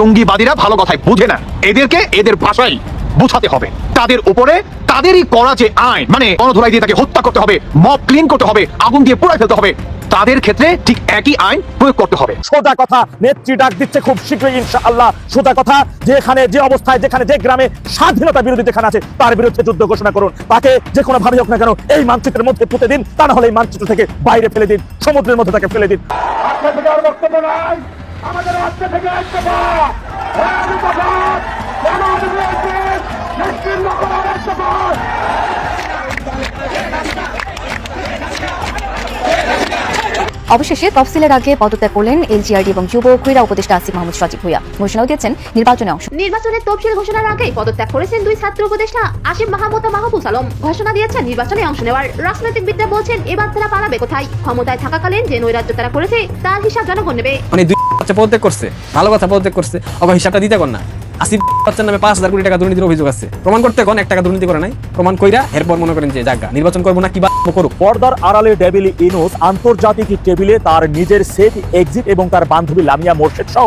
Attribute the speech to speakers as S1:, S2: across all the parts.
S1: জঙ্গিবাদীরা ভালো কথায় বুঝে না এদেরকে এদের ভাষাই বুঝাতে হবে। তাদের উপরে তাদেরই করা যে আইন মানে গণধোলাই দিয়ে তাকে হত্যা করতে হবে মব ক্লিন করতে হবে আগুন দিয়ে পুড়াই ফেলতে হবে তাদের ক্ষেত্রে ঠিক একই আইন প্রয়োগ করতে হবে।
S2: সোজা কথা নেত্রী ডাক দিচ্ছে খুব শীঘ্রই ইনশাআল্লাহ। সোজা কথা যেখানে যে অবস্থায় যেখানে যে গ্রামে স্বাধীনতা বিরোধী যেখানে আছে তার বিরুদ্ধে যুদ্ধ ঘোষণা করুন। তাকে যে কোনো ভাবে হোক না কেন এই মানচিত্রের মধ্যে পুঁতে দিন তা না হলে এই মানচিত্র থেকে বাইরে ফেলে দিন সমুদ্রের মধ্যে তাকে ফেলে দিন।
S3: বক্তব্য নাই। আমাদের আজকে থেকে হ্যাঁ নিশ্চিন্ন করার ইস্তফা
S4: অবশেষে তফসিলের আগে পদত্যাগ করলেন এলজিআরডি এবং যুব ক্রীড়া উপদেষ্টা আসিফ মাহমুদ সজীব ভুইয়া। ঘোষণাও দিয়েছেন নির্বাচনে অংশ
S5: নির্বাচনের তফসিল ঘোষণার আগে পদত্যাগ করেছেন দুই ছাত্র উপদেষ্টা আসিফ মাহমুদ ও মাহবুব আলম। ঘোষণা দিয়েছেন নির্বাচনে অংশ নেওয়ার রাজনৈতিকবিদরা বলছেন এবার তারা পালাবে কোথায়? ক্ষমতায় থাকাকালীন যে নৈরাজ্য তারা করেছে তার হিসাব জনগণ নেবে।
S6: বাচ্চা পদত্যাগ করছে। ভালো কথা, পদত্যাগ করছে। অবা হিসাবটা দিতে কর না। আসিফ বাচ্চার নামে পাঁচ হাজার কোটি টাকা দুর্নীতির অভিযোগ আছে। প্রমাণ করতে কোন এক টাকা দুর্নীতি করে নাই। প্রমাণ কইরা এরপর মনে করেন যে জায়গা নির্বাচন করব না, কি করুক।
S2: পর্দার আড়ালে ডেবিল ইনোস আন্তর্জাতিক টেবিলে তার নিজের সেফ এক্সিট এবং তার বান্ধবী লামিয়া মোর্শেদ সহ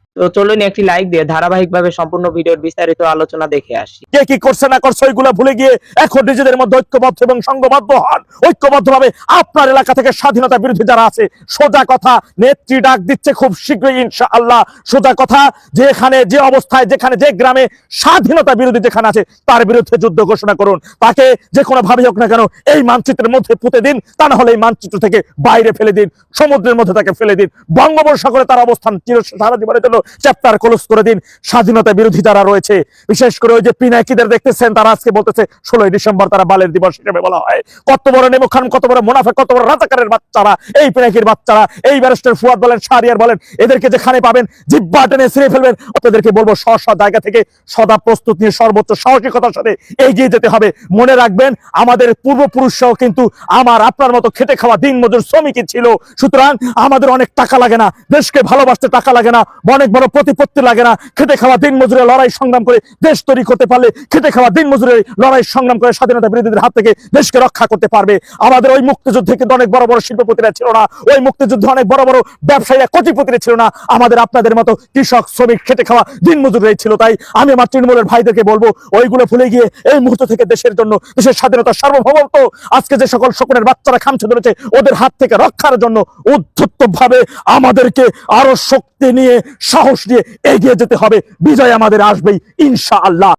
S7: তো চলুন একটি লাইক দিয়ে ধারাবাহিকভাবে সম্পূর্ণ ভিডিওর বিস্তারিত আলোচনা দেখে আসি।
S2: কে কি করছে না করছে ওইগুলো ভুলে গিয়ে এখন নিজেদের মধ্যে ঐক্যবদ্ধ এবং সংঘবদ্ধ হন। ঐক্যবদ্ধভাবে আপনার এলাকা থেকে স্বাধীনতা বিরোধী যারা আছে, সোজা কথা, নেত্রী ডাক দিচ্ছে খুব শীঘ্রই ইনশাআল্লাহ। সোজা কথা, যেখানে যে অবস্থায়, যেখানে যে গ্রামে স্বাধীনতা বিরোধী যেখানে আছে, তার বিরুদ্ধে যুদ্ধ ঘোষণা করুন। তাকে যে কোনো ভাবে হোক না কেন, এই মানচিত্রের মধ্যে পুঁতে দিন, তা না হলে এই মানচিত্র থেকে বাইরে ফেলে দিন, সমুদ্রের মধ্যে তাকে ফেলে দিন। বঙ্গোপসাগরে তার অবস্থান চির সারা জীবনের জন্য চ্যাপ্টার ক্লোজ করে দিন। স্বাধীনতা বিরোধী যারা রয়েছে, বিশেষ করে ওই যে পিনাকিদের দেখতেছেন, তারা আজকে বলতেছে, ষোলোই ডিসেম্বর তারা বালের দিবস হিসেবে বলা হয়। কত বড় নেমো খান, কত বড় মুনাফা কত বড় রাজাকারের বাচ্চারা, এই পিনাকির বাচ্চারা, এই ব্যারিস্টার ফুয়াদ বলেন, শাহরিয়ার বলেন, এদেরকে যেখানে পাবেন, জিব্বা টেনে ছিঁড়ে ফেলবেন, আপনাদেরকে বলব স্ব স্ব জায়গা থেকে সদা প্রস্তুত নিয়ে সর্বোচ্চ সাহসিকতার সাথে এগিয়ে যেতে হবে। মনে রাখবেন, আমাদের পূর্বপুরুষরাও কিন্তু আমার, আপনার মতো খেটে খাওয়া দিন মজুর শ্রমিকই ছিল। সুতরাং আমাদের অনেক টাকা লাগে না, দেশকে ভালোবাসতে টাকা লাগে না অনেক বড় প্রতিপত্তি লাগে না। খেটে খাওয়া দিন মজুরের লড়াই সংগ্রাম করে দেশ তৈরি করতে পারলে খেটে খাওয়া দিন মজুরের লড়াই সংগ্রাম করে স্বাধীনতা বিরোধীদের হাত থেকে দেশকে রক্ষা করতে পারবে। আমাদের ওই মুক্তিযুদ্ধে কিন্তু অনেক বড় বড় শিল্পপতিরা ছিল না। ওই মুক্তিযুদ্ধে অনেক বড় বড় ব্যবসায়ীরা, কোটিপতিরা ছিল না। আমাদের আপনাদের মতো কৃষক, শ্রমিক, খেটে খাওয়া দিন মজুরাই ছিল তাই আমি আমার তৃণমূলের ভাইদেরকে বলব, ওইগুলো ভুলে গিয়ে এই মুহূর্ত থেকে দেশের জন্য, দেশের স্বাধীনতা সার্বভৌমত্ব, আজকে যে সকল শকুনের বাচ্চারা খামছে ধরেছে, ওদের হাত থেকে রক্ষার জন্য উদ্ধত্ত ভাবে আমাদেরকে আরও শক্তি নিয়ে সাহস নিয়ে এগিয়ে যেতে হবে। বিজয় আমাদের আসবেই ইনশা আল্লাহ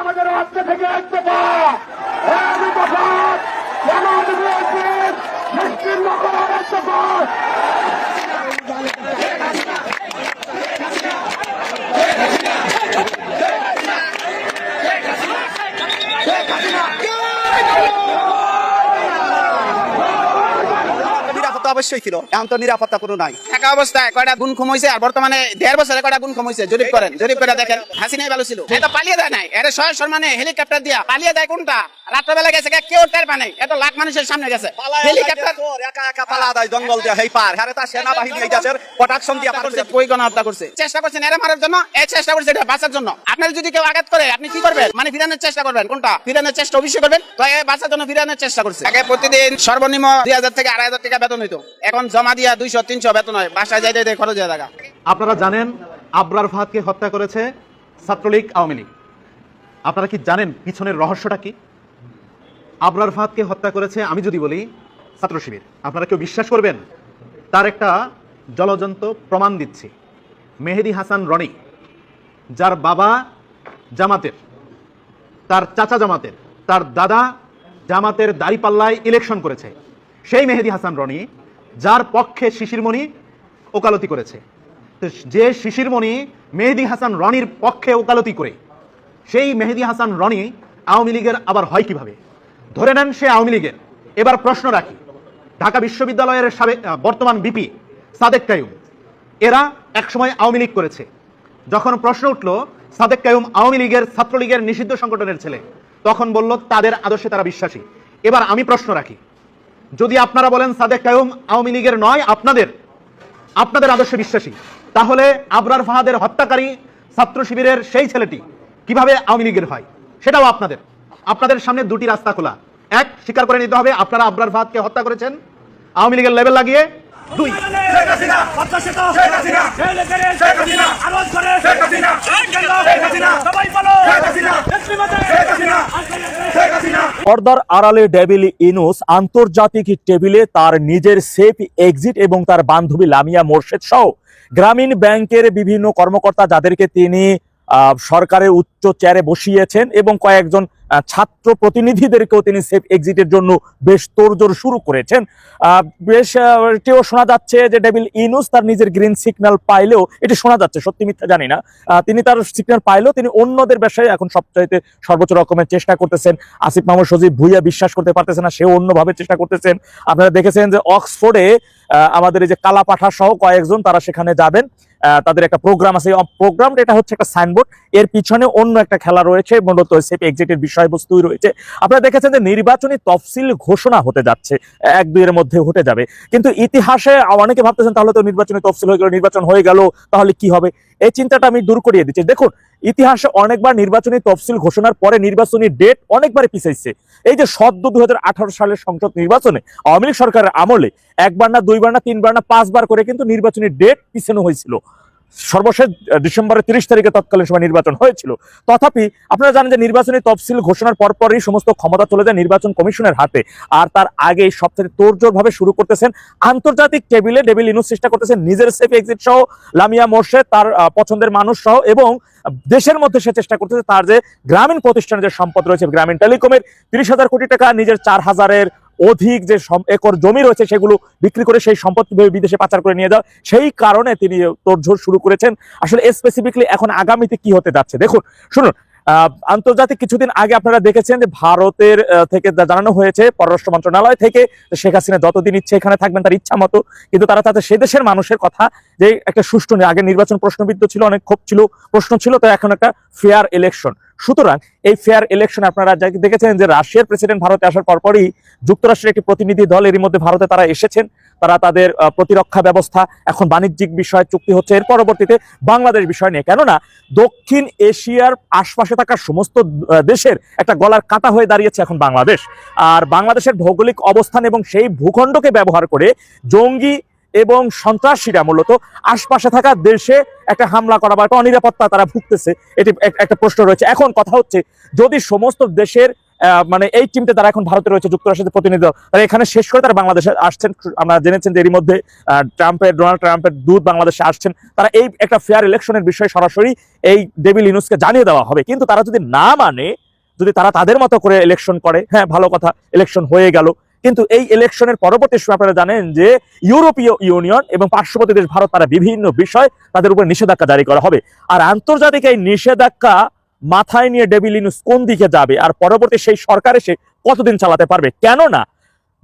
S3: আমাদের আজকে থেকে
S8: নিরাপত্তা অবশ্যই ছিল। এখন তো নিরাপত্তা কোনো নাই।
S9: থাকা অবস্থায় কয়টা গুণ কমইছে আর বর্তমানে দেড় বছরে কয়টা গুণ কমইছে জরিপ করেন জরিপ করে দেখেন, হাসিনাই ভালো ছিল। এটা পালিয়ে দেয় নাই। এর সহ সম্মানে হেলিকপ্টার দিয়া পালিয়ে দেয় কোনটা? রাত্রবেলা গেছে কেউ টের পায় এটা লাখ মানুষের সামনে গেছে। হেলিকপ্টার
S8: একা একা পালা দেয় জঙ্গল দিয়ে হেই পার। হ্যাঁ তার সেনাবাহিনী এই দেশের প্রোটেকশন দিয়ে পার
S9: করছে কই গণহত্যা করছে। চেষ্টা করছেন এরা মারার জন্য এই চেষ্টা করছে এটা বাঁচার জন্য। আপনার যদি কেউ আঘাত করে আপনি কি করবেন? মানে ফিরানোর চেষ্টা করবেন কোনটা? ফিরানোর চেষ্টা অবশ্যই করবেন। তো এ বাঁচার জন্য ফিরানোর চেষ্টা করছে। আগে প্রতিদিন সর্বনিম্ন দুই হাজার থেকে আড়াই হাজার টাকা বেতন হইতো। এখন জমা দিয়া দুইশো তিনশো বেতন হয়। বাসায় যাইতে যাইতে খরচ হয়ে টাকা
S10: আপনারা জানেন আবরার ফাহাদকে হত্যা করেছে ছাত্রলীগ আওয়ামী লীগ। আপনারা কি জানেন পিছনের রহস্যটা কি? আবরার ফাহাদকে হত্যা করেছে, আমি যদি বলি, ছাত্র শিবির। আপনারা কেউ বিশ্বাস করবেন? তার একটা জলজন্ত প্রমাণ দিচ্ছি। মেহেদি হাসান রনি, যার বাবা জামাতের, তার চাচা জামাতের, তার দাদা জামাতের দাড়িপাল্লায় ইলেকশন করেছে। সেই মেহেদি হাসান রনি, যার পক্ষে শিশিরমণি ওকালতি করেছে। তো যে শিশিরমণি মেহেদি হাসান রনির পক্ষে ওকালতি করে, সেই মেহেদি হাসান রনি আওয়ামী লীগের আবার হয় কীভাবে? ধরে নেন সে আওয়ামী লীগের। এবার প্রশ্ন রাখি। ঢাকা বিশ্ববিদ্যালয়ের সাবেক বর্তমান বিপি সাদেক কায়ুম, এরা একসময় আওয়ামী লীগ করেছে। যখন প্রশ্ন উঠল, সাদেক কায়ুম আওয়ামী লীগের, ছাত্রলীগের নিষিদ্ধ সংগঠনের ছেলে, তখন বলল, তাদের আদর্শে তারা বিশ্বাসী। এবার আমি প্রশ্ন রাখি। যদি আপনারা বলেন, সাদেক কায়ুম আওয়ামী লীগের নয়, আপনাদের আপনাদের আদর্শে বিশ্বাসী, তাহলে আবরার ফাহাদের হত্যাকারী ছাত্র শিবিরের সেই ছেলেটি কীভাবে আওয়ামী লীগের হয়? সেটাও আপনাদের। আপনাদের সামনে দুটি রাস্তা খোলা। এক স্বীকার করে নিতে হবে আপনারা আবরার ফাহাদকে হত্যা করেছেন। আওয়ামী লীগের লেভেল লাগিয়ে। দুই।
S2: পর্দার আড়ালে ডেভিল ইনুস আন্তর্জাতিক টেবিলে তার নিজের সেফ এক্সিট এবং তার বান্ধবী লামিয়া মোর্শেদ সহ গ্রামীণ ব্যাংকের বিভিন্ন কর্মকর্তা যাদেরকে তিনি আহ, সরকারের উচ্চ চেয়ারে বসিয়েছেন এবং কয়েকজন ছাত্র প্রতিনিধিদেরকেও তিনি সেফ এক্সিটের জন্য বেশ তোড়জোড় শুরু করেছেন। বেশ এটিও শোনা যাচ্ছে যে ডেভিল ইনুস তার নিজের গ্রিন সিগন্যাল পাইলেও, এটি শোনা যাচ্ছে, সত্যি মিথ্যা জানি না। তিনি তার সিগন্যাল পাইলেও তিনি অন্যদের ব্যবসায় এখন সবচাইতে সর্বোচ্চ রকমের চেষ্টা করতেছেন। আসিফ মাহমুদ সজীব ভুইয়া বিশ্বাস করতে পারতেছে না, সেও অন্যভাবে চেষ্টা করতেছেন। আপনারা দেখেছেন যে অক্সফোর্ডে আমাদের এই যে কালাপাঠা সহ কয়েকজন তারা সেখানে যাবেন। তাদের একটা প্রোগ্রাম আছে। প্রোগ্রামটা এটা হচ্ছে একটা সাইনবোর্ড এর পিছনে অন্য একটা খেলা রয়েছে, মূলত সেফ এক্সিটের বিষয়বস্তুই রয়েছে। আপনারা দেখেছেন যে নির্বাচনী তফসিল ঘোষণা হতে যাচ্ছে। এক দুইয়ের মধ্যে হতে যাবে। কিন্তু ইতিহাসে অনেকে ভাবতেছেন, তাহলে তো নির্বাচনী তফসিল হয়ে গেল, নির্বাচন হয়ে গেল, তাহলে কি হবে? এই চিন্তাটা আমি দূর করিয়ে দিচ্ছি। দেখুন, ইতিহাসে অনেকবার নির্বাচনী তফসিল ঘোষণার পরে নির্বাচনী ডেট অনেকবারই পিছাইছে। এই যে সদ্য দুই হাজার আঠারো সালের সংসদ নির্বাচনে আওয়ামী লীগ সরকারের আমলে একবার না দুইবার না তিনবার না পাঁচবার করে কিন্তু নির্বাচনী ডেট পিছানো হয়েছিল। সর্বশেষ ডিসেম্বরের তিরিশ তারিখে তৎকালীন সময় নির্বাচন হয়েছিল। তথাপি আপনারা জানেন যে নির্বাচনী তফসিল ঘোষণার পরপরই সমস্ত ক্ষমতা চলে যায় নির্বাচন কমিশনের হাতে। আর তার আগে সবথেকে তোড়জোড় ভাবে শুরু করতেছেন আন্তর্জাতিক টেবিলে ডেবিল ইনুস চেষ্টা করতেছেন নিজের সেফ এক্সিট সহ লামিয়া মোর্শেদ, তার পছন্দের মানুষ সহ এবং দেশের মধ্যে সে চেষ্টা করতেছে তার যে গ্রামীণ প্রতিষ্ঠানের যে সম্পদ রয়েছে, গ্রামীণ টেলিকমের তিরিশ হাজার কোটি টাকা, নিজের চার হাজারের অধিক যে একর জমি রয়েছে সেগুলো বিক্রি করে সেই সম্পদ বিদেশে পাচার করে নিয়ে যাও। সেই কারণে তিনি তোড়ঝোড় শুরু করেছেন। আসলে স্পেসিফিকলি এখন আগামীতে কি হতে যাচ্ছে? দেখুন, শুনুন আন্তর্জাতিক কিছুদিন আগে আপনারা দেখেছেন যে ভারতের থেকে জানানো হয়েছে, পররাষ্ট্র মন্ত্রণালয় থেকে শেখ হাসিনা যতদিন ইচ্ছে এখানে থাকবেন তার ইচ্ছা মতো, কিন্তু তারা তাদের সে দেশের মানুষের কথা যে একটা সুষ্ঠু আগে নির্বাচন প্রশ্নবিদ্ধ ছিল, অনেক ক্ষোভ ছিল, প্রশ্ন ছিল, তো এখন একটা ফেয়ার ইলেকশন সুতরাং এই ফেয়ার ইলেকশন আপনারা দেখেছেন যে রাশিয়ার প্রেসিডেন্ট ভারতে আসার পরপরই যুক্তরাষ্ট্রের একটি প্রতিনিধি দল এরই মধ্যে ভারতে তারা এসেছেন। তারা তাদের প্রতিরক্ষা ব্যবস্থা, এখন বাণিজ্যিক বিষয়, চুক্তি হচ্ছে। এর পরবর্তীতে বাংলাদেশ বিষয় নিয়ে। কেননা দক্ষিণ এশিয়ার আশপাশে থাকা সমস্ত দেশের একটা গলার কাটা হয়ে দাঁড়িয়েছে এখন বাংলাদেশ। আর বাংলাদেশের ভৌগোলিক অবস্থান এবং সেই ভূখণ্ডকে ব্যবহার করে জঙ্গি এবং সন্ত্রাসীরা মূলত আশপাশে থাকা দেশে একটা হামলা করা বা একটা অনিরাপত্তা তারা ভুগতেছে। এটি একটা প্রশ্ন রয়েছে। এখন কথা হচ্ছে, যদি সমস্ত দেশের মানে এই টিমতে তারা এখন ভারতে রয়েছে, যুক্তরাষ্ট্রের প্রতিনিধি তারা এখানে শেষ করে তারা বাংলাদেশে আসছেন। আমরা জেনেছেন যে এরই মধ্যে ট্রাম্পের, ডোনাল্ড ট্রাম্পের দূত বাংলাদেশে আসছেন। তারা এই একটা ফেয়ার ইলেকশনের বিষয়ে সরাসরি এই ডেভিল ইনুসকে জানিয়ে দেওয়া হবে। কিন্তু তারা যদি না মানে যদি তারা তাদের মতো করে ইলেকশন করে হ্যাঁ ভালো কথা ইলেকশন হয়ে গেল কিন্তু এই ইলেকশনের পরবর্তী সময় আপনারা জানেন যে ইউরোপীয় ইউনিয়ন এবং পার্শ্ববর্তী দেশ ভারত তারা বিভিন্ন বিষয় তাদের উপর নিষেধাজ্ঞা জারি করা হবে। আর আন্তর্জাতিক এই নিষেধাজ্ঞা মাথায় নিয়ে ডেভিলিনুস কোন দিকে যাবে? আর পরবর্তী সেই সরকার এসে কতদিন চালাতে পারবে? কেননা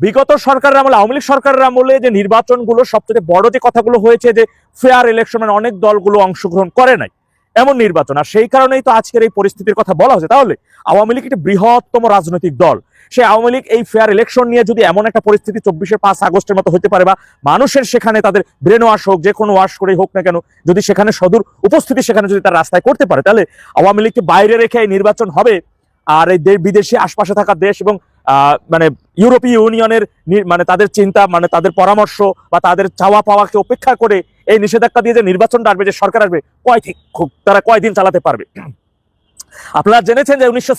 S2: বিগত সরকারের আমলে, আওয়ামী লীগ সরকারের আমলে যে নির্বাচনগুলো সবচেয়ে বড় যে কথাগুলো হয়েছে যে ফেয়ার ইলেকশন অনেক দলগুলো অংশগ্রহণ করে নাই। এমন নির্বাচন। আর সেই কারণেই তো আজকের এই পরিস্থিতির কথা বলা হচ্ছে তাহলে আওয়ামী লীগ একটি বৃহত্তম রাজনৈতিক দল। সে আওয়ামী লীগ এই ফেয়ার ইলেকশন নিয়ে যদি এমন একটা পরিস্থিতি চব্বিশে পাঁচ আগস্টের মতো হতে পারে বা মানুষের সেখানে তাদের ব্রেন ওয়াশ হোক, যে কোনো ওয়াশ করেই হোক না কেন, যদি সেখানে সদূর উপস্থিতি সেখানে যদি তার রাস্তায় করতে পারে, তাহলে আওয়ামী লীগকে বাইরে রেখে এই নির্বাচন হবে। আর এই বিদেশি আশপাশে থাকা দেশ এবং মানে ইউরোপীয় ইউনিয়নের মানে তাদের চিন্তা মানে তাদের পরামর্শ বা তাদের চাওয়া পাওয়াকে উপেক্ষা করে এই নিষেধাজ্ঞা দিয়ে যে নির্বাচনটা আসবে, যে সরকার আসবে, কয় ঠিক খুব- তারা কয়দিন চালাতে পারবে? আপনারা জেনেছেন যে উনিশশো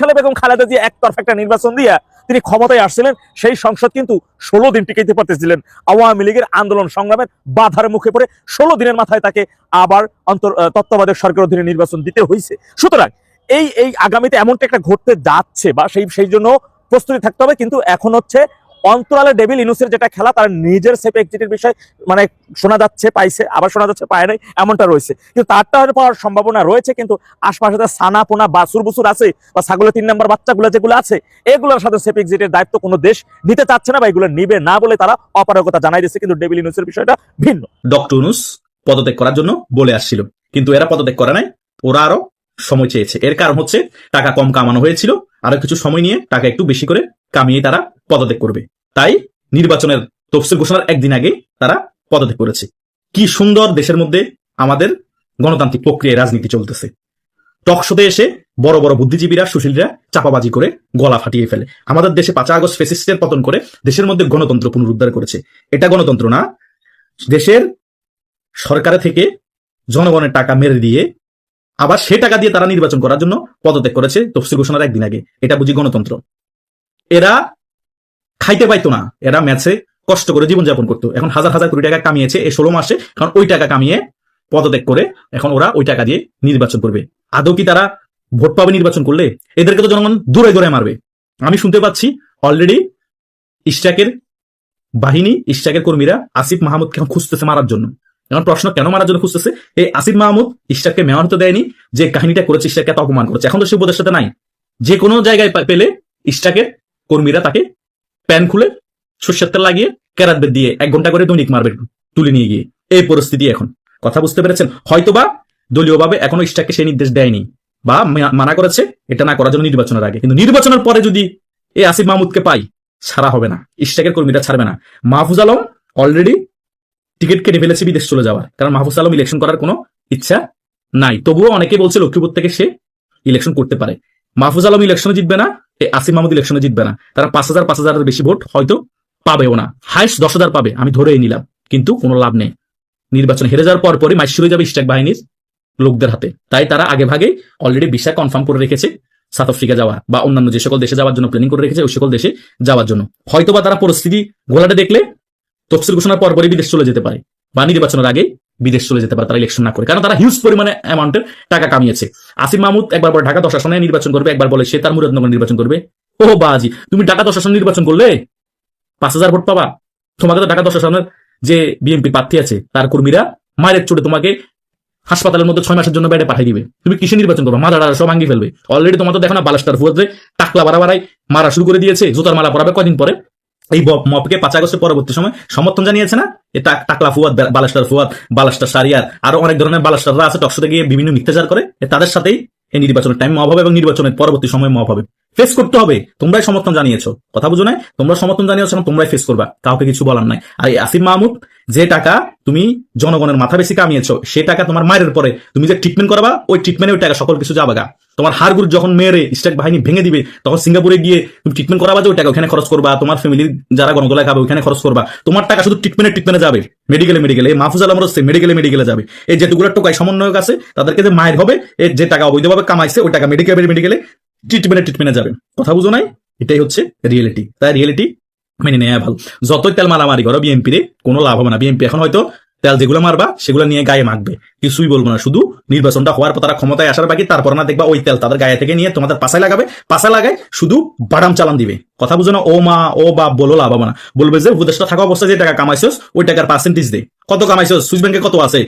S2: সালে বেগম খালেদা জিয়া একতরফা একটা নির্বাচন দিয়ে তিনি ক্ষমতায় আসছিলেন, সেই সংসদ কিন্তু ষোলো দিন টিকাইতে পারতেছিলেন। আওয়ামী লীগের আন্দোলন সংগ্রামের বাধার মুখে পড়ে ষোলো দিনের মাথায় তাকে আবার অন্তর তত্ত্বাবধায়ক সরকার অধীনে নির্বাচন দিতে হয়েছে সুতরাং এই এই আগামীতে এমনটা একটা ঘটতে যাচ্ছে বা সেই সেই জন্য প্রস্তুতি থাকতে হবে, কিন্তু এখন হচ্ছে অন্তরালে ডেভিল ইনুসের যেটা খেলা, তার নিজের সেফ এক্সিটের বিষয় মানে শোনা যাচ্ছে, পাইছে, আবার শোনা যাচ্ছে, পায় নাই, এমনটা রয়েছে। কিন্তু তারটা হয়তো পাওয়ার সম্ভাবনা রয়েছে, কিন্তু আশপাশে সানা, পোনা, বাসুর বুসুর আছে, বা ছাগলের তিন নম্বর বাচ্চাগুলো যেগুলো আছে, এগুলোর সাথে সেফ এক্সিটের দায়িত্ব কোনো দেশ নিতে চাচ্ছে না বা এগুলো নিবে না বলে তারা অপারগতা জানাই দিচ্ছে কিন্তু ডেভিল ইনুসের বিষয়টা ভিন্ন।
S11: ডক্টর ইউনুস পদত্যাগ করার জন্য বলে আসছিল, কিন্তু এরা পদত্যাগ করে নাই, ওরা আরও সময় চেয়েছে। এর কারণ হচ্ছে টাকা কম কামানো হয়েছিল। আরও কিছু সময় নিয়ে টাকা একটু বেশি করে কামিয়ে তারা পদত্যাগ করবে। তাই নির্বাচনের তফসিল ঘোষণার একদিন আগে তারা পদত্যাগ করেছে। কি সুন্দর দেশের মধ্যে আমাদের গণতান্ত্রিক প্রক্রিয়ায় রাজনীতি চলতেছে। টকশোতে এসে বড় বড় বুদ্ধিজীবীরা, সুশীলরা চাপাবাজি করে গলা ফাটিয়ে ফেলে। আমাদের দেশে পাঁচ আগস্ট ফেসিস্টের পতন করে দেশের মধ্যে গণতন্ত্র পুনরুদ্ধার করেছে। এটা গণতন্ত্র না। দেশের সরকারের থেকে জনগণের টাকা মেরে দিয়ে আবার সে টাকা দিয়ে তারা নির্বাচন করার জন্য পদত্যাগ করেছে তফসিল ঘোষণার একদিন আগে। এটা বুঝি গণতন্ত্র। এরা খাইতে পাইতো না। এরা ম্যাচে কষ্ট করে জীবনযাপন করতো। এখন হাজার হাজার কোটি টাকা কামিয়েছে এই ষোলো মাসে। কারণ ওই টাকা কামিয়ে পদত্যাগ করে এখন ওরা ওই টাকা দিয়ে নির্বাচন করবে। আদৌ কি তারা ভোট পাবে নির্বাচন করলে? এদেরকে তো জনগণ দূরে দূরে মারবে। আমি শুনতে পাচ্ছি অলরেডি ইস্টাকের বাহিনী ইস্টাকের কর্মীরা আসিফ মাহমুদকে এখন খুঁজতেছে মারার জন্য। এখন প্রশ্ন কেন মারার জন্য খুঁজতেছে? এই আসিফ মাহমুদ ইস্টাককে মেয়র হতে দেয়নি, যে কাহিনীটা করেছে ইস্টাককে এত অপমান করেছে। এখন তো সে উপদেষ্টাতে নাই। যে কোনো জায়গায় পেলে ইস্টাকের কর্মীরা তাকে প্যান খুলে সর্ষের তেল লাগিয়ে ক্যারাত দিয়ে এক ঘণ্টা করে দৈনিক মারবে তুলে নিয়ে গিয়ে। এই পরিস্থিতি এখন। কথা বুঝতে পেরেছেন? হয়তোবা দলীয়ভাবে এখনও ইস্টাককে সেই নির্দেশ দেয়নি বা মানা করেছে, এটা না করার জন্য নির্বাচনের আগে। কিন্তু নির্বাচনের পরে যদি এই আসিফ মাহমুদকে পাই ছাড়া হবে না। ইস্টাকের কর্মীরা ছাড়বে না। মাহফুজ আলম অলরেডি টিকিট কেটে ফেলেছে বিদেশ চলে যাওয়ার। কারণ মাহফুজ আলম ইলেকশন করার কোনো ইচ্ছা নাই। তবুও অনেকে বলছে লক্ষ্মীপুর থেকে সে ইলেকশন করতে পারে। মাহফুজ আলম ইলেকশনে জিতবে না আসিফ মাহমুদ ইলেকশনে জিতবে না। তারা পাঁচ হাজার, পাঁচ হাজারের বেশি ভোট হয়তো পাবেও না। হাইস্ট দশ হাজার পাবে, আমি ধরেই নিলাম। কিন্তু কোনো লাভ নেই। নির্বাচন হেরে যাওয়ার পর পরই মাইশুরে যাবে স্টেক বাহিনীর লোকদের হাতে। তাই তারা আগে ভাগে অলরেডি ভিসা কনফার্ম করে রেখেছে সাউথ আফ্রিকা যাওয়া বা অন্যান্য যে সকল দেশে যাওয়ার জন্য প্ল্যানিং করে রেখেছে, ওই সকল দেশে যাওয়ার জন্য। হয়তোবা তারা পরিস্থিতি ঘোলাটা দেখলে তফসিল ঘোষণার পর পরই বিদেশ চলে যেতে পারে বা নির্বাচনের আগে বিদেশ চলে যেতে পারে তারা ইলেকশন না করে। কারণ তারা হিউজ পরিমাণে অ্যামাউন্টের টাকা কামিয়েছে। আসিফ মাহমুদ একবার বলে ঢাকা দশ আসনে নির্বাচন করবে, একবার বলে সে তার মুরাদনগর নির্বাচন করবে। ও বাজি, তুমি ঢাকা দশ আসন নির্বাচন করলে? পাঁচ হাজার ভোট পাবা। তোমাকে তো ঢাকা দশ আসনের যে বিএনপি প্রার্থী আছে, তার কর্মীরা মায়ের চোটে তোমাকে হাসপাতালের মধ্যে ছয় মাসের জন্য বেডে পাঠিয়ে দিবে। তুমি কিসে নির্বাচন করবে? মাথা সব ভাঙিয়ে ফেলবে। অলরেডি তোমার তো দেখো না, বালাস্টার ফুয়াতে টাকলা বাড়া বাড়াই মারা শুরু করে দিয়েছে, জুতার মালা পরাবে কদিন পরে? এই মপকে পাঁচ আগস্টের পরবর্তী সময় সমর্থন জানিয়েছে না? এটা টাক- টাকলা ফুয়াদ বালাস্টার ফুয়াদ, বালাস্টার সারিয়ার, আরও অনেক ধরনের বালাস্টাররা আছে টকশোতে গিয়ে বিভিন্ন মিথ্যাচার করে। তাদের সাথেই এই নির্বাচনের টাইম মহাভাবে এবং নির্বাচনের পরবর্তী সময় মহাভাবে ফেস করতে হবে। তোমরাই সমর্থন জানিয়েছো। কথা বুঝো না তোমরা সমর্থন জানিয়েছো এখন তোমরাই ফেস করবা। কাউকে কিছু বলার নাই। আর আসিফ মাহমুদ, যে টাকা তুমি জনগণের মাথা বেশি কামিয়েছো, সে টাকা তোমার মায়ের পরে তুমি যে ট্রিটমেন্ট করাবা, ওই ট্রিটমেন্টে ওই টাকা সকল কিছু যাবাগা তোমার হাড়গুড় যখন মেরে স্টেক বাহিনী ভেঙে দিবে, তখন সিঙ্গাপুরে গিয়ে তুমি ট্রিটমেন্ট করাবা যে ওই টাকা ওখানে খরচ করবা, তোমার ফ্যামিলি যারা গণতলায় খাবে, ওখানে খরচ করবা। তোমার টাকা শুধু ট্রিটমেন্টে ট্রিটমেন্টে যাবে। মেডিকেলে মেডিকেলে মাহফুজ আলম হচ্ছে মেডিকেলে মেডিকেলে যাবে। এই যেটুকুলো টোকাই সমন্বয়ক আছে, তাদেরকে যে মায়ের হবে যে টাকা অবৈধভাবে কামাইছে, ওই টাকা মেডিকেল মেডিকেলে ট্রিটমেন্টে ট্রিটমেন্টে যাবে কথা বুঝো নাই? এটাই হচ্ছে রিয়েলিটি তাই রিয়েলিটি মেনে নেওয়া ভালো। যতই তেল মারামারি করো বিএনপি রে কোনো লাভ হবে না। বিএনপি এখন হয়তো তেল যেগুলো মারবা, সেগুলো নিয়ে গায়ে মাখবে। কিছুই বলব না। শুধু নির্বাচনটা হওয়ার পর তারা ক্ষমতায় আসার বাকি, তারপর না দেখবা ওই তেল তাদের গায়ে থেকে নিয়ে তোমাদের পাশায় লাগাবে। পাশায় লাগায় শুধু বাদাম চালান দিবে। কথা বুঝো না? ও মা, ও বাপ বলো লাভ হবে না। বলবে যে উপদেশটা থাকা অবস্থায় যে টাকা কামাইছস, ওই টাকার পার্সেন্টেজ দে। কত কামাইছস? সুইস ব্যাংকে কত আছে?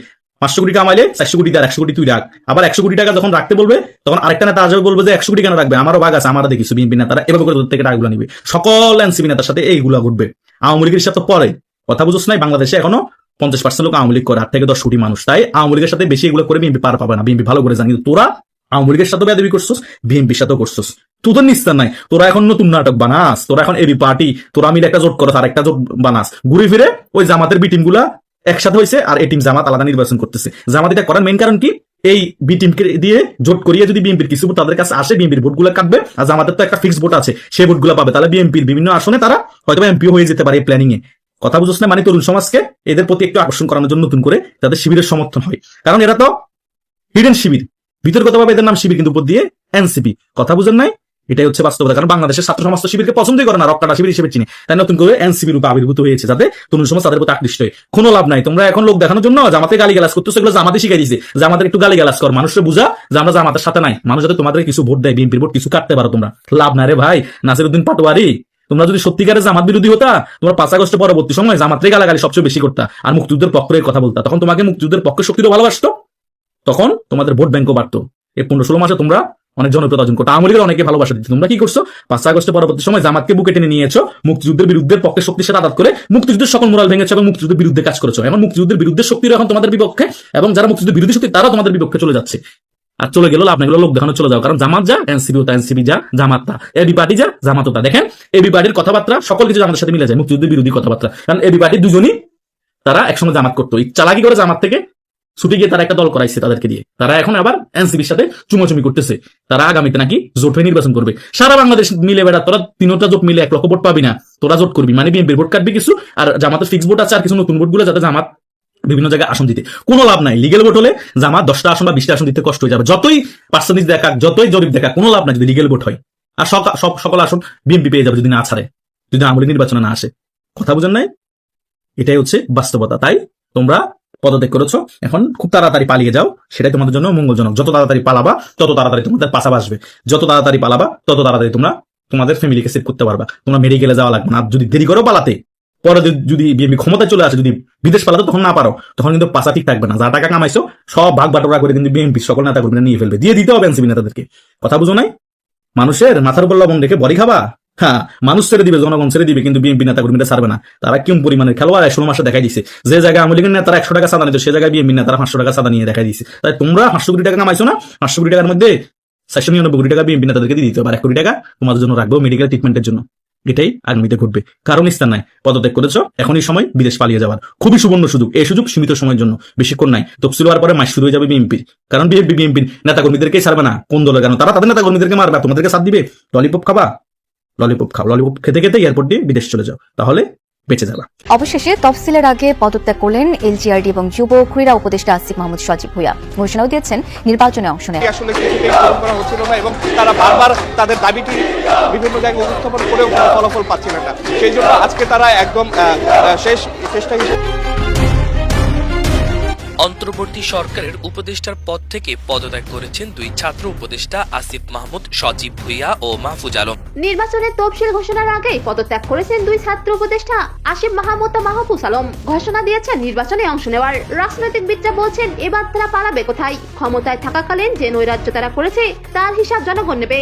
S11: পাঁচশো কোটি কামাইলে চারশো কোটি দেয় একশো কোটি তুই রাখ। আবার একশো কোটি টাকা যখন রাখতে বলবে, তখন আরেকটা নেতা আসবে বলবে যে একশো কোটি কেন রাখবে? আমারও ভাগ আছে, আমারও দেখিস। বিএনপি নেতারা এভাবে করে থেকে টাকাগুলো নিবে। সকল এনসিপি নেতার সাথে এইগুলা ঘটবে। আওয়ামী লীগের সাথে পরে। কথা বুঝছ নাই, বাংলাদেশে এখনও পঞ্চাশ পার্সেন্ট লোক আওয়ামী লীগ করে, আট থেকে দশ কোটি মানুষ। তাই আওয়ামী লীগের সাথে বেশি এগুলো করে বিএনপি পার পাবে না। বিএনপি ভালো করে জানি তোরা আওয়ামী লীগের সাথে বেদবি করছিস, বিএনপির সাথেও করছিস। তোদের নিস্তার নাই। তোরা এখন নতুন নাটক বানাস, তোরা এখন এবি পার্টি, তোরা মিলে একটা জোট করো আর একটা জোট বানাস। ঘুরে ফিরে ওই জামাতের বি টিমগুলা একসাথে হয়েছে আর এই টিম জামাত আলাদা নির্বাচন করতেছে। জামাত এটা করার মেইন কারণ কি? এই বি টিমকে দিয়ে জোট করিয়ে যদি বিএনপির কিছু ভোট তাদের কাছে আসে বিএনপির ভোটগুলো কাটবে, আর জামাতের তো একটা ফিক্স ভোট আছে, সেই ভোটগুলো পাবে। তাহলে বিএনপির বিভিন্ন আসনে তারা হয়তো এমপি হয়ে যেতে পারে এই প্ল্যানিং এ। কথা বুঝছ না মানে তরুণ সমাজকে? এদের প্রতি একটু আকর্ষণ করানোর জন্য নতুন করে তাদের শিবিরের সমর্থন হয়। কারণ এরা তো হিডেন শিবির। বিতর্কতভাবে এদের নাম শিবির কিন্তু উপর দিয়ে এনসিপি কথা বুঝেন নাই? এটাই হচ্ছে বাস্তবতা। কারণ বাংলাদেশের ছাত্র সমাজ শিবিরকে পছন্দই করে না রক্তটা শিবির হিসেবে চিনি। তাই নতুন করে এনসিপি রূপে আবির্ভূত হয়েছে যাতে তরুণ সমাজ তাদের প্রতি আকৃষ্ট হয়। কোনো লাভ নাই। তোমরা এখন লোক দেখানোর জন্য জামাতে গালি গালাজ করতেছো, এগুলো জামাতে শিখাই দিয়েছে। যে আমাদের একটু গালি গালাজ কর, মানুষের বুঝা যে আমরা জামাতের সাথে নাই। মানুষ যাতে তোমাদের কিছু ভোট দেয়, বিএনপির ভোট কিছু কাটতে পারো তোমরা। লাভ না রে ভাই, নাসিরুদ্দিন পাটোয়ারি। তোমরা যদি সত্যিকারের জামাত বিরোধী হতা, তোমরা পাঁচ আগস্ট পরবর্তী সময় জামাতে গালাগালি সবচেয়ে বেশি করতা আর মুক্তিযুদ্ধের পক্ষের কথা বলতা। তখন তোমাকে মুক্তিযুদ্ধের পক্ষে শক্তিও ভালোবাসতো, তখন তোমাদের ভোট ব্যাংকও বাড়তো। এই পনেরো ষোলো মাসে তোমরা অনেক জনপ্রিয়তা অর্জন করতো। আওয়ামী লীগের অনেকে ভালোবাসা দিচ্ছে তোমরা কি করছ? পাঁচ আগস্টের পরবর্তী সময় জামাতকে বুকে টেনে নিয়েছো, মুক্তিযুদ্ধের বিরুদ্ধে পক্ষে শক্তির সাথে আঘাত করে মুক্তিযুদ্ধের সকল মোরাল ভেঙেছে এবং মুক্তিযুদ্ধের বিরুদ্ধে কাজ করেছ। এখন মুক্তিযুদ্ধের বিরুদ্ধে শক্তির এখন তোমাদের বিপক্ষে এবং যারা মুক্তিযুদ্ধের বিরোধী শক্তি তারা তোমাদের বিপক্ষে চলে যাচ্ছে। আর চলে গেল লাভ নেই। লোক দেখানো চলে যাও। কারণ জামাত যা এনসিবি তা এনসিবি যা, জামাত তা। এবি পার্টি যা, জামাত তা। দেখেন, এবি পার্টির কথাবার্তা সকল কিছু জামাতের সাথে মিলে যায়। মুক্তিযুদ্ধের বিরোধী কথাবার্তা। কারণ এবি পার্টি দুজনই তারা একসঙ্গে জামাত করতো। চালাকি করে জামাত থেকে ছুটে গিয়ে তারা একটা দল করাইছে তাদেরকে দিয়ে। তারা এখন আবার এনসিপির সাথে চুমোচুমি করতেছে। তারা আগামীতে নাকি জোট হয়ে নির্বাচন করবে। সারা বাংলাদেশ মিলে বেড়া, তোরা তিনটা জোট মিলে এক লক্ষ ভোট পাবি না, তোরা জোট করবি। মানে বিএনপির ভোট কাটবি কিছু, আর জামাতের ফিক্স ভোট আছে, আর কিছু নতুন ভোটগুলো যাতে জামাত বিভিন্ন জায়গায় আসন দিতে। কোনো লাভ নাই। লিগেল ভোট হলে জামাত দশটা আসন বা বিশটা আসন দিতে কষ্ট হয়ে যাবে। যতই পার্সেন্টেজ দেখা যতই জরিপ দেখা কোনো লাভ নাই যদি লিগেল ভোট হয়। আর সব সকল আসন বিএনপি পেয়ে যাবে যদি না ছাড়ে, যদি আমলি নির্বাচনে না আসে। কথা বুঝেন নাই? এটাই হচ্ছে বাস্তবতা। তাই তোমরা পদত্যাগ করেছ, এখন খুব তাড়াতাড়ি পালিয়ে যাও, সেটাই তোমাদের জন্য মঙ্গলজনক। যত তাড়াতাড়ি পালাবা, তত তাড়াতাড়ি তোমাদের পাশা আসবে। যত তাড়াতাড়ি পালাবা, তত তাড়াতাড়ি তোমরা তোমাদের ফ্যামিলিকে সেভ করতে পারবা। তোমরা মেডিকেলে যাওয়া লাগবে না। যদি দেরি করো পালাতে, পরে যদি- যদি বিএনপি ক্ষমতায় চলে আসে, যদি বিদেশ পালাতে, তখন না পারো। তখন কিন্তু পাশা ঠিক থাকবে না। যা টাকা কামাইছো, সব ভাগ বাটোরা করে কিন্তু বিএনপি সকল নেতা কর্মীরা নিয়ে ফেলবে। দিয়ে দিতে হবে এনসিপি নেতাদেরকে। কথা বুঝো নাই? মানুষের মাথার উপর লবণ রেখে বড়ি খাবা? হ্যাঁ মানুষ ছেড়ে দিবে, জনগণ ছেড়ে দিবে, কিন্তু বিএনপি নেতা কর্মীরা ছাড়বে না। তারা কেমন পরিমাণের খেলোয়াড় ষোলো মাসে দেখাই দিছে? যে জায়গায় আওয়ামী লীগের নেতারা একশো টাকা সাদা নিত, সে জায়গায় বিএনপি নেতারা পাঁচশো টাকা সাদা নিয়ে দেখাই দিছে। তাই তোমরা পাঁচশো কোটি টাকা কামাইছো না? পাঁচশো কোটি টাকার মধ্যে চারশো নিরানব্বই কোটি টাকা বিএনপি নেতাদেরকে দিয়ে দিতে হবে। আর এক কোটি টাকা তোমাদের জন্য রাখব মেডিকেল ট্রিটমেন্টের জন্য। এটাই আগামীতে ঘটবে। কারণ স্থান নাই। পদত্যাগ করেছ এখনই সময় বিদেশ পালিয়ে যাওয়ার। খুবই সুবর্ণ সুযোগ। এই সুযোগ সীমিত সময়ের জন্য। বেশিক্ষণ নাই। তফসিল হওয়ার পরে মাস শুরু হয়ে যাবে বিএনপির। কারণ বিএনপি, বিএনপির নেতা কর্মীদেরকে ছাড়বে না। কোন দলের? কারণ তারা তাদের নেতা কর্মীদেরকে মারবে। তোমাদেরকে সাথ দিবে? ললিপপ খাবা? ললিপপ খাও। ললিপপ খেতে খেতে এয়ারপোর্ট দিয়ে বিদেশ চলে যাও। তাহলে বেঁচে যাবা।
S4: অবশেষে তফসিলের আগে পদত্যাগ করলেন এলজিআরডি এবং যুব ক্রীড়া উপদেষ্টা আসিফ মাহমুদ সজীব ভুইয়া। ঘোষণাও দিয়েছেন নির্বাচনে অংশ নেওয়া
S8: আসলে করা হচ্ছিল না এবং তারা বারবার তাদের দাবিটি বিভিন্ন জায়গায় উপস্থাপন করেও কোনো ফলাফল পাচ্ছিল না। সেই জন্য আজকে তারা একদম শেষ চেষ্টা হিসেবে
S12: অন্তর্বর্তী সরকারের উপদেষ্টার পদ থেকে পদত্যাগ করেছেন দুই ছাত্র উপদেষ্টা আসিফ মাহমুদ সজীব ভুইয়া ও মাহফুজ আলম।
S5: নির্বাচনের তফসিল ঘোষণার আগে পদত্যাগ করেছেন দুই ছাত্র উপদেষ্টা আসিফ মাহমুদ ও মাহফুজ আলম। ঘোষণা দিয়েছেন নির্বাচনে অংশ নেওয়ার। রাজনৈতিকবিদরা বলছেন এবার তারা পালাবে কোথায়? ক্ষমতায় থাকাকালীন যে নৈরাজ্য তারা করেছে তার হিসাব জনগণ নেবে।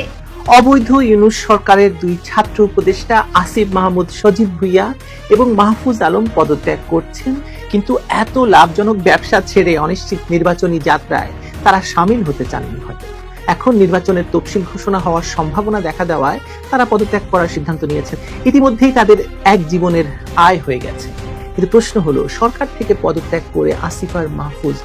S13: অবৈধ ইউনুস সরকারের দুই ছাত্র উপদেষ্টা আসিফ মাহমুদ সজীব ভুইয়া এবং মাহফুজ আলম পদত্যাগ করছেন। কিন্তু এত লাভজনক ব্যবসা ছেড়ে অনিশ্চিত নির্বাচনী যাত্রায় তারা সামিল হতে চাননি হয়তো। এখন নির্বাচনের তফসিল ঘোষণা হওয়ার সম্ভাবনা দেখা দেওয়ায় তারা পদত্যাগ করার সিদ্ধান্ত নিয়েছেন। ইতিমধ্যেই তাদের এক জীবনের আয় হয়ে গেছে। কিন্তু প্রশ্ন হলো, সরকার থেকে পদত্যাগ করে আসিফার মাহফুজ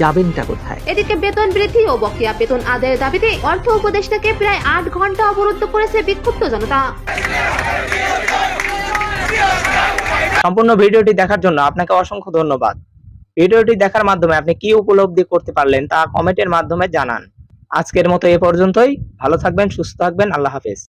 S13: যাবেনটা কোথায়?
S5: এদিকে বেতন বৃদ্ধি ও বকেয়া বেতন আদায়ের দাবিতে অর্থ উপদেষ্টাকে প্রায় আট ঘণ্টা অবরুদ্ধ করেছে বিক্ষুব্ধ জনতা।
S7: সম্পূর্ণ ভিডিওটি দেখার জন্য আপনাকে অসংখ্য ধন্যবাদ। ভিডিওটি দেখার মাধ্যমে আপনি কি উপলব্ধি করতে পারলেন তা কমেন্টের মাধ্যমে জানান। আজকের মতো এ পর্যন্তই। ভালো থাকবেন, সুস্থ থাকবেন। আল্লাহ হাফেজ।